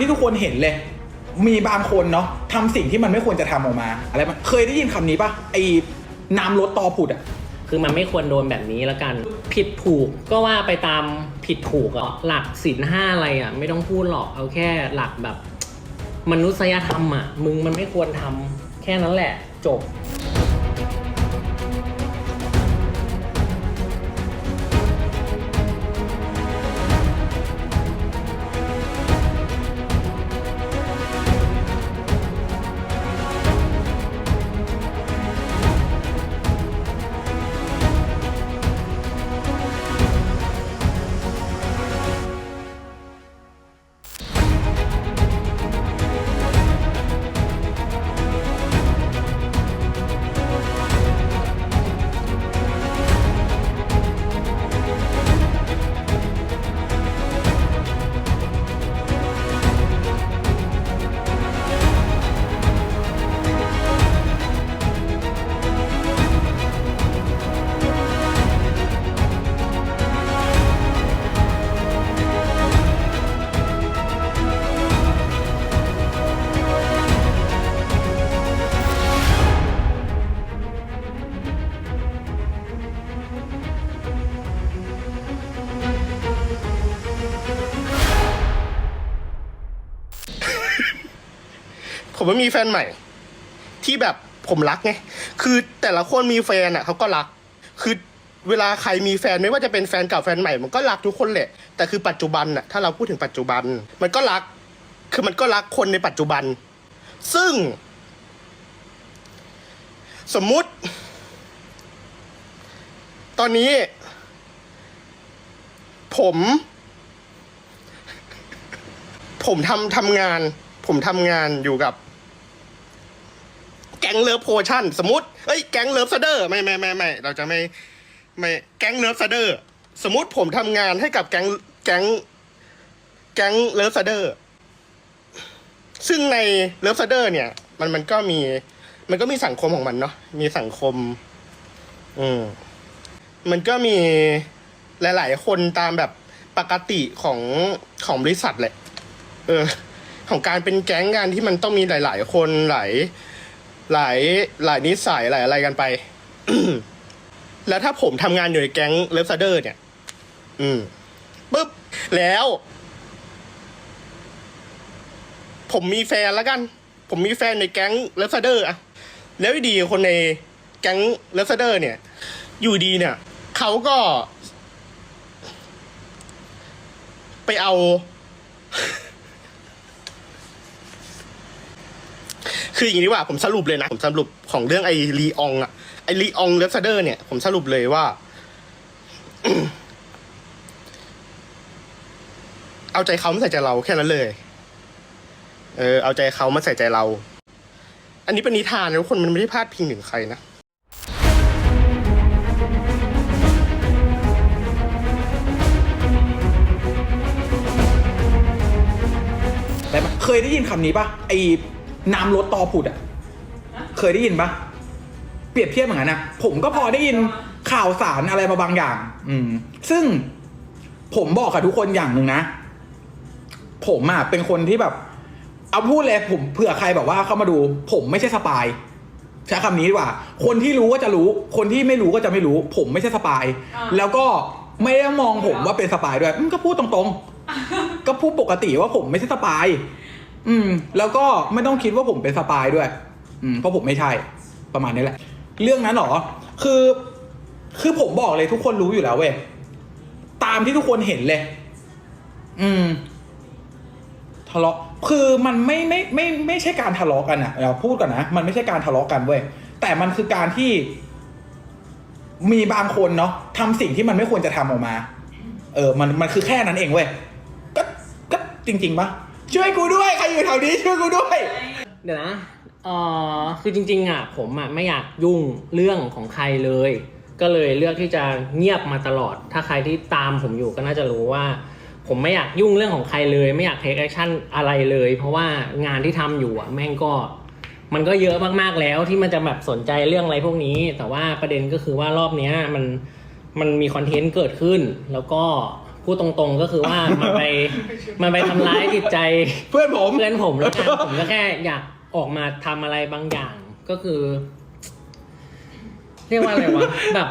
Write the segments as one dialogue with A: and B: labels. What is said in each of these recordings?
A: ที่ทุกคนเห็นเลย มีบางคนเนาะทำสิ่งที่มันไม่ควรจะทำออกมา อะไรมันเคยได้ยินคำนี้ปะไอ้น้ำลดตอผุดอะ
B: คือมันไม่ควรโดนแบบนี้แล้วกัน ผิดถูกก็ว่าไปตามผิดถูกอะหลักศีลห้าอะไรอะไม่ต้องพูดหรอกเอาแค่หลักแบบ มนุษยธรรมอะมึงมันไม่ควรทำแค่นั้นแหละ จบ
C: ผมไม่มีแฟนใหม่ ที่แบบผมรักไงคือแต่ละคนมีแฟนอะเขาก็รัก คือเวลาใครมีแฟนไม่ว่าจะเป็นแฟนเก่าแฟนใหม่มันก็รักทุกคนแหละ แต่คือปัจจุบันอะถ้าเราพูดถึงปัจจุบัน มันก็รัก คือมันก็รักคนในปัจจุบัน ซึ่ง สมมุติ ตอนนี้ ผม ผมทำทำงาน ผมทำงานอยู่กับ ก๊งเลิฟโพชั่นสมมติเอ้ยแก๊งเลิฟซเดอร์ไม่ไม่ไม่ไม่เราจะไม่ไม่แก๊งเลิฟซเดอร์สมมติผมทำงานให้กับแก๊งแก๊งแก๊งเลิฟซเดอร์ซึ่งในเลิฟซเดอร์เนี่ย มันมันก็มี มันก็มีสังคมของมันเนาะมีสังคม อืมมันก็มีหลาย ๆ คนตามแบบปกติของของบริษัทแหละ เออ ของการเป็นแก๊งกันที่มันต้องมีหลาย ๆ คนหลาย หลายหลายนิสัยหลายอะไรกันไป แล้วถ้าผมทำงานอยู่ในแก๊งเลฟซาเดอร์เนี่ย อืมปุ๊บ แล้ว ผมมีแฟนแล้วกัน ผมมีแฟนในแก๊งเลฟซาเดอร์อะแล้วดีคนในแก๊งเลฟซาเดอร์ เนี่ย อยู่ดีเนี่ย เขาก็ ไปเอา คืออย่างนี้ดีกว่าผมสรุปเลยนะ ผมสรุปของเรื่องไอ้ลีอองอะไอ้ลีอองเลฟซเดอร์เนี่ย ผมสรุปเลยว่า เอาใจเขาไม่ใส่ใจเราแค่นั้นเลย เออ เอาใจเขามาใส่ใจเรา อันนี้เป็นนิทานนะทุกคนมันไม่ได้พาดพิงถึงใครนะ
A: ไรมันเคยได้ยินคำนี้ปะไอ น้ำลดตอผุดอะเคยได้ยินปะเปรียบเทียบเหมือนกันนะผมก็พอได้ยินข่าวสารอะไรมาบางอย่าง อืม ซึ่งผมบอกกับทุกคนอย่างหนึ่งนะ ผมอะเป็นคนที่แบบ เอาพูดเลยผมเผื่อใครแบบว่าเข้ามาดู ผมไม่ใช่สปายใช้คำนี้ดีกว่า คนที่รู้ก็จะรู้ คนที่ไม่รู้ก็จะไม่รู้ ผมไม่ใช่สปาย
D: อ่า
A: แล้วก็ไม่ได้มองผมว่าเป็นสปายด้วยอืมก็พูดตรงๆ ก็พูดปกติว่าผมไม่ใช่สปาย อืม แล้วก็ไม่ต้องคิดว่าผมเป็นสปายด้วย อืมเพราะผมไม่ใช่ประมาณนี้แหละ เรื่องนั้นหรอ คือ คือผมบอกเลยทุกคนรู้อยู่แล้วเว้ยตามที่ทุกคนเห็นเลย อืมทะเลาะคือมันไม่ไม่ไม่ไม่ไม่ใช่การทะเลาะกันอะเราพูดก่อนนะมันไม่ใช่การทะเลาะกันเว้ยแต่มันคือการที่ มีบางคนเนาะทำสิ่งที่มันไม่ควรจะทำออกมา เออ มันมันคือแค่นั้นเองเว้ยก็ก็จริง ๆปะ ช่วยกูด้วยใครอยู่แถวนี้ช่วยกูด้วย
B: เดี๋ยวนะเออคือจริงๆอะผมอะไม่อยากยุ่งเรื่องของใครเลย ก็เลยเลือกที่จะเงียบมาตลอด ถ้าใครที่ตามผมอยู่ก็น่าจะรู้ว่า ผมไม่อยากยุ่งเรื่องของใครเลย ไม่อยากเทคแอคชั่นอะไรเลย เพราะว่างานที่ทำอยู่อะแม่งก็ มันก็เยอะมากๆแล้วที่มันจะแบบสนใจเรื่องอะไรพวกนี้ แต่ว่าประเด็นก็คือว่ารอบเนี้ยมันมันมีคอนเทนต์เกิดขึ้นแล้วก็ พูดตรงๆก็คือว่ามันไปมันไปทำร้ายจิตใจ
A: เพื่อนผม
B: เพื่อนผมแล้วกันผมก็แค่อยากออกมาทำอะไรบางอย่างก็คือ เรียกว่าอะไรวะ แบบ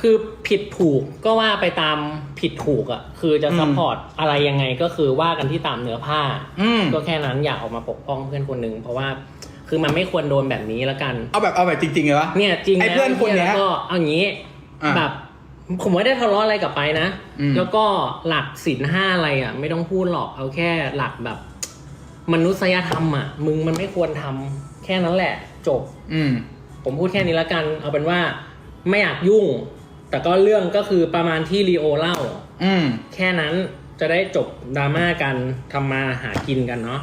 B: คือผิดถูกก็ว่าไปตามผิดถูกอะ่ะ คือจะ
A: อืม
B: ซัพพอร์ตอะไรยังไงก็คือว่ากันที่ตามเนื้อผ้า
A: อืม
B: ก็แค่นั้นอยากออกมาปกป้องเพื่อนคนหนึ่งเพราะว่าคือมันไม่ควรโดนแบบนี้แล้วกัน
A: เอาแบบเอาแบบจริงๆเลยวะ
B: เนี่ยจริง
A: ไอ้เพื่อนคนเนี้ย
B: แล้วก็เอางี้
A: อะ
B: แบบ ผมไม่ได้ทะเลาะอะไรกลับไปนะ
A: อืม
B: แล้วก็หลักศีลห้าอะไรอะ ไม่ต้องพูดหรอกเอาแค่หลักแบบ มนุษยธรรมอะ มึงมันไม่ควรทำแค่นั้นแหละ จบ
A: อืม
B: ผมพูดแค่นี้แล้วกัน เอาเป็นว่าไม่อยากยุ่ง แต่ก็เรื่องก็คือประมาณที่ลีโอเล่า
A: อืม
B: แค่นั้นจะได้จบดราม่ากันทำมาหากินกันเนาะ